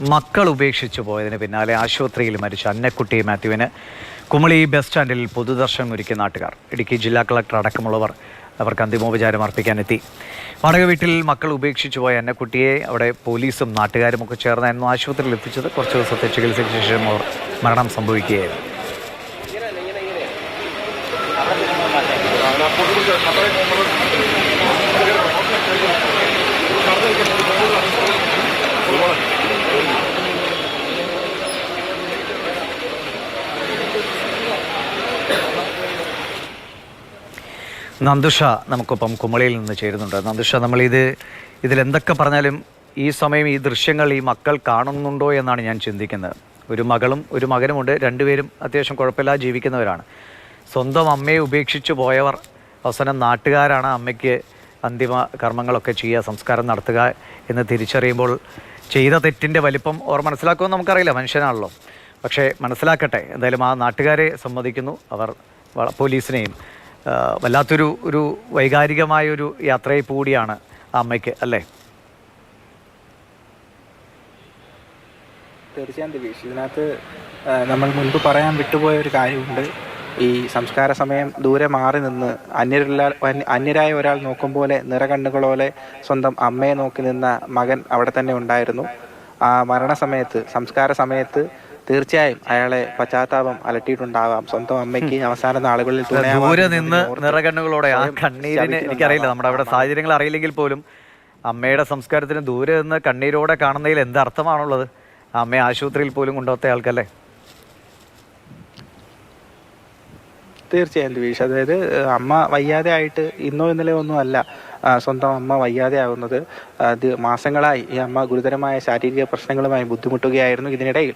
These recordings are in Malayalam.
മക്കൾ ഉപേക്ഷിച്ചു പോയതിന് പിന്നാലെ ആശുപത്രിയിൽ മരിച്ച അന്നക്കുട്ടി മാത്യുവിന് കുമളി ബസ് സ്റ്റാൻഡിൽ പൊതുദർശനം ഒരുക്കിയ നാട്ടുകാർ. ഇടുക്കി ജില്ലാ കളക്ടർ അടക്കമുള്ളവർ അവർക്ക് അന്തിമോപചാരം അർപ്പിക്കാനെത്തി. വാടക വീട്ടിൽ മക്കൾ ഉപേക്ഷിച്ചു പോയ അന്നക്കുട്ടിയെ അവിടെ പോലീസും നാട്ടുകാരും ഒക്കെ ചേർന്നായിരുന്നു ആശുപത്രിയിൽ എത്തിച്ചത്. കുറച്ച് ദിവസത്തെ ചികിത്സയ്ക്ക് ശേഷം അവർ മരണം സംഭവിക്കുകയായിരുന്നു. നന്ദുഷ നമുക്കൊപ്പം കുമളിയിൽ നിന്ന് ചേരുന്നുണ്ട്. നന്ദുഷ നമ്മളിത് ഇതിലെന്തൊക്കെ പറഞ്ഞാലും ഈ സമയം ഈ ദൃശ്യങ്ങൾ ഈ മക്കൾ കാണുന്നുണ്ടോ എന്നാണ് ഞാൻ ചിന്തിക്കുന്നത്. ഒരു മകളും ഒരു മകനുമുണ്ട്. രണ്ടുപേരും അത്യാവശ്യം കുഴപ്പമില്ലാതെ ജീവിക്കുന്നവരാണ്. സ്വന്തം അമ്മയെ ഉപേക്ഷിച്ച് പോയവർ അവസാനം നാട്ടുകാരാണ്. അമ്മയ്ക്ക് അന്തിമ കർമ്മങ്ങളൊക്കെ ചെയ്യുക സംസ്കാരം നടത്തുക എന്ന് തിരിച്ചറിയുമ്പോൾ ചെയ്ത തെറ്റിന്റെ വലിപ്പം ഓർ മനസ്സിലാക്കുമെന്ന് നമുക്കറിയില്ല. മനുഷ്യനാണല്ലോ. പക്ഷേ മനസ്സിലാക്കട്ടെ. എന്തായാലും ആ നാട്ടുകാരെ സമ്മതിക്കുന്നു. അവർ പോലീസിനെയും വല്ലാത്തൊരു ഒരു വൈകാരികമായ ഒരു യാത്രയെ കൂടിയാണ് ആ അമ്മയ്ക്ക് അല്ലേ? തീർച്ചയായും ദിവേഷ് ഇതിനകത്ത് നമ്മൾ മുൻപ് പറയാൻ വിട്ടുപോയ ഒരു കാര്യമുണ്ട്. ഈ സംസ്കാര സമയം ദൂരെ മാറി നിന്ന് അന്യരില്ലാ അന്യരായ ഒരാൾ നോക്കും പോലെ നിറകണ്ണുകളോലെ സ്വന്തം അമ്മയെ നോക്കി നിന്ന മകൻ അവിടെ തന്നെ ഉണ്ടായിരുന്നു. ആ മരണസമയത്ത് സംസ്കാര സമയത്ത് തീർച്ചയായും അയാളെ പശ്ചാത്താപം അലട്ടിയിട്ടുണ്ടാവാം. സ്വന്തം അമ്മയ്ക്ക് അവസാന നാളുകളിൽ ദൂരെ നിന്ന് നിറകണ്ണുകളോടെ ആ കണ്ണീരിന് എനിക്കറിയില്ല. നമ്മുടെ അവിടെ സാഹചര്യങ്ങൾ അറിയില്ലെങ്കിൽ പോലും അമ്മയുടെ സംസ്കാരത്തിന് ദൂരെ നിന്ന് കണ്ണീരോടെ കാണുന്നതിൽ എന്ത് അർത്ഥമാണുള്ളത്? അമ്മയെ ആശുപത്രിയിൽ പോലും കൊണ്ടുപോത്ത ആൾക്കല്ലേ? തീർച്ചയായും ദിലീഷ് അതായത് അമ്മ വയ്യാതെ ആയിട്ട് ഇന്നോ ഇന്നലെ ഒന്നും അല്ല. സ്വന്തം അമ്മ വയ്യാതെ ആവുന്നത്. അത് മാസങ്ങളായി. ഈ അമ്മ ഗുരുതരമായ ശാരീരിക പ്രശ്നങ്ങളുമായി ബുദ്ധിമുട്ടുകയായിരുന്നു. ഇതിനിടയിൽ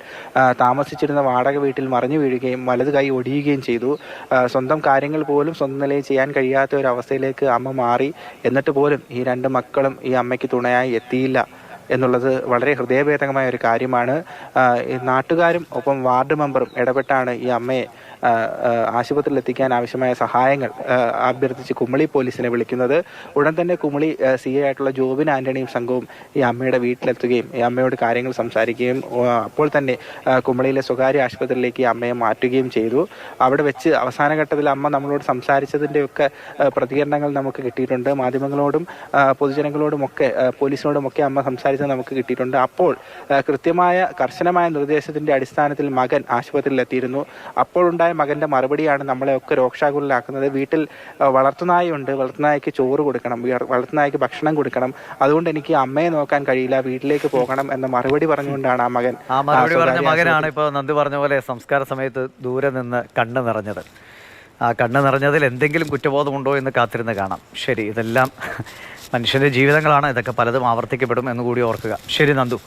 താമസിച്ചിരുന്ന വാടക വീട്ടിൽ മറിഞ്ഞു വീഴുകയും വലത് കൈ ഒടിയുകയും ചെയ്തു. സ്വന്തം കാര്യങ്ങൾ പോലും സ്വന്തം നിലയിൽ ചെയ്യാൻ കഴിയാത്ത ഒരു അവസ്ഥയിലേക്ക് അമ്മ മാറി. എന്നിട്ട് പോലും ഈ രണ്ട് മക്കളും ഈ അമ്മയ്ക്ക് തുണയായി എത്തിയില്ല. എന്നുള്ളത് വളരെ ഹൃദയഭേദകമായ ഒരു കാര്യമാണ്. നാട്ടുകാരും ഒപ്പം വാർഡ് മെമ്പറും ഇടപെട്ടാണ് ഈ അമ്മയെ ആശുപത്രിയിൽ എത്തിക്കാൻ ആവശ്യമായ സഹായങ്ങൾ അഭ്യർത്ഥിച്ച് കുമളി പോലീസിനെ വിളിക്കുന്നത്. ഉടൻ തന്നെ കുമളി സി എ ആയിട്ടുള്ള ജോബിൻ ആന്റണിയും സംഘവും ഈ അമ്മയുടെ വീട്ടിലെത്തുകയും ഈ അമ്മയോട് കാര്യങ്ങൾ സംസാരിക്കുകയും അപ്പോൾ തന്നെ കുമളിയിലെ സ്വകാര്യ ആശുപത്രിയിലേക്ക് ഈ അമ്മയെ മാറ്റുകയും ചെയ്തു. അവിടെ വെച്ച് അവസാന ഘട്ടത്തിൽ അമ്മ നമ്മളോട് സംസാരിച്ചതിന്റെയൊക്കെ പ്രതികരണങ്ങൾ നമുക്ക് കിട്ടിയിട്ടുണ്ട്. മാധ്യമങ്ങളോടും പൊതുജനങ്ങളോടും പൊതുജനങ്ങളോടുമൊക്കെ പോലീസിനോടും പോലീസിനോടുമൊക്കെ അമ്മ സംസാരിച്ചത് നമുക്ക് കിട്ടിയിട്ടുണ്ട്. അപ്പോൾ കൃത്യമായ കർശനമായ നിർദ്ദേശത്തിന്റെ അടിസ്ഥാനത്തിൽ മകൻ ആശുപത്രിയിൽ എത്തിയിരുന്നു അപ്പോൾ മറുപടിയാണ് മകന്റെ മറുപടിയാണ് നമ്മളെയൊക്കെ രോക്ഷാകുലരാക്കുന്നത്. വീട്ടിൽ ആ, വളർത്തുനായുണ്ട് വളർത്തുനായ്ക്ക് ചോറ് കൊടുക്കണം. വളർത്തുനായ്ക്ക് ഭക്ഷണം കൊടുക്കണം. അതുകൊണ്ട് എനിക്ക് അമ്മയെ നോക്കാൻ കഴിയില്ല. വീട്ടിലേക്ക് പോകണം എന്ന മറുപടി പറഞ്ഞുകൊണ്ടാണ് ആ മകൻ ആ മറുപടി പറഞ്ഞ മകനാണ് ഇപ്പോൾ നന്ദി പറഞ്ഞ പോലെ സംസ്കാര സമയത്ത് ദൂരെ നിന്ന് കണ്ണ് നിറഞ്ഞത്. ആ കണ്ണ് നിറഞ്ഞതിൽ എന്തെങ്കിലും കുറ്റബോധമുണ്ടോ എന്ന് കാത്തിരുന്ന് കാണാം. ശരി ഇതെല്ലാം മനുഷ്യന്റെ ജീവിതങ്ങളാണ്. ഇതൊക്കെ പലതും ആവർത്തിക്കപ്പെടും എന്ന് കൂടി ഓർക്കുക. ശരി നന്ദു.